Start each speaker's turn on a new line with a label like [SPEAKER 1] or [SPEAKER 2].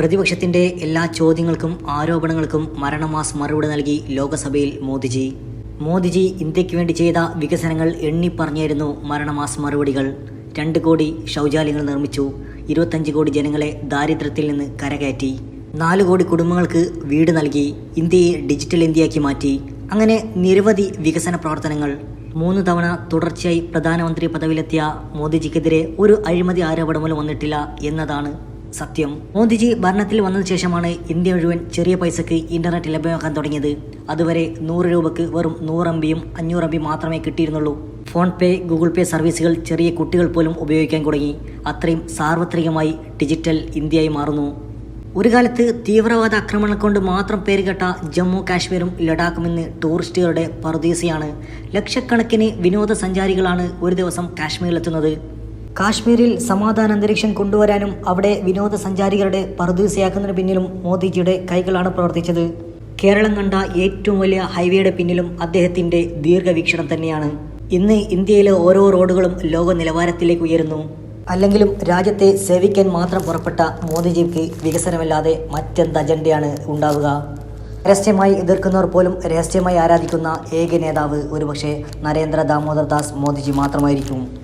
[SPEAKER 1] പ്രതിപക്ഷത്തിന്റെ എല്ലാ ചോദ്യങ്ങൾക്കും ആരോപണങ്ങൾക്കും മരണമാസ് മറുപടി നൽകി ലോകസഭയിൽ മോദിജി. മോദിജി ഇന്ത്യയ്ക്ക് വേണ്ടി ചെയ്ത വികസനങ്ങൾ എണ്ണിപ്പറഞ്ഞായിരുന്നു മരണമാസ് മറുപടികൾ. രണ്ട് കോടി ശൗചാലയങ്ങൾ നിർമ്മിച്ചു. ഇരുപത്തഞ്ച് കോടി ജനങ്ങളെ ദാരിദ്ര്യത്തിൽ നിന്ന് കരകയറ്റി. നാല് കോടി കുടുംബങ്ങൾക്ക് വീട് നൽകി. ഇന്ത്യയെ ഡിജിറ്റൽ ഇന്ത്യയാക്കി മാറ്റി. അങ്ങനെ നിരവധി വികസന പ്രവർത്തനങ്ങൾ. മൂന്ന് തവണ തുടർച്ചയായി പ്രധാനമന്ത്രി പദവിയിലെത്തിയ മോദിജിക്കെതിരെ ഒരു അഴിമതി ആരോപണങ്ങളും വന്നിട്ടില്ല എന്നതാണ് സത്യം. മോദിജി ഭരണത്തിൽ വന്നതിന് ശേഷമാണ് ഇന്ത്യ മുഴുവൻ ചെറിയ പൈസക്ക് ഇന്റർനെറ്റ് ലഭ്യമാക്കാൻ തുടങ്ങിയത്. അതുവരെ നൂറ് രൂപക്ക് വെറും നൂറ് ബിയും അഞ്ഞൂറ് എം മാത്രമേ കിട്ടിയിരുന്നുള്ളൂ. ഫോൺ പേ ഗൂഗിൾ പേ സർവീസുകൾ ചെറിയ കുട്ടികൾ പോലും ഉപയോഗിക്കാൻ തുടങ്ങി. അത്രയും സാർവത്രികമായി ഡിജിറ്റൽ ഇന്ത്യയായി മാറുന്നു. ഒരു കാലത്ത് തീവ്രവാദ ആക്രമണം കൊണ്ട് മാത്രം പേരുകെട്ട ജമ്മു കാശ്മീരും ലഡാക്കും ഇന്ന് ടൂറിസ്റ്റുകളുടെ പറുദീസയാണ്. ലക്ഷക്കണക്കിന് വിനോദസഞ്ചാരികളാണ് ഒരു ദിവസം കാശ്മീരിലെത്തുന്നത്. കാശ്മീരിൽ സമാധാന അന്തരീക്ഷം കൊണ്ടുവരാനും അവിടെ വിനോദസഞ്ചാരികളുടെ പറുദീസയാക്കുന്നതിന് പിന്നിലും മോദിജിയുടെ കൈകളാണ് പ്രവർത്തിച്ചത്. കേരളം കണ്ട ഏറ്റവും വലിയ ഹൈവേയുടെ പിന്നിലും അദ്ദേഹത്തിന്റെ ദീർഘവീക്ഷണം തന്നെയാണ്. ഇന്ന് ഇന്ത്യയിലെ ഓരോ റോഡുകളും ലോക നിലവാരത്തിലേക്ക് ഉയരുന്നു. അല്ലെങ്കിലും രാജ്യത്തെ സേവിക്കാൻ മാത്രം പുറപ്പെട്ട മോദിജിക്ക് വികസനമല്ലാതെ മറ്റെന്ത് അജണ്ടയാണ് ഉണ്ടാവുക? രഹസ്യമായി എതിർക്കുന്നവർ പോലും രഹസ്യമായി ആരാധിക്കുന്ന ഏക നേതാവ് ഒരുപക്ഷെ നരേന്ദ്ര ദാമോദർ ദാസ് മോദിജി മാത്രമായിരിക്കും.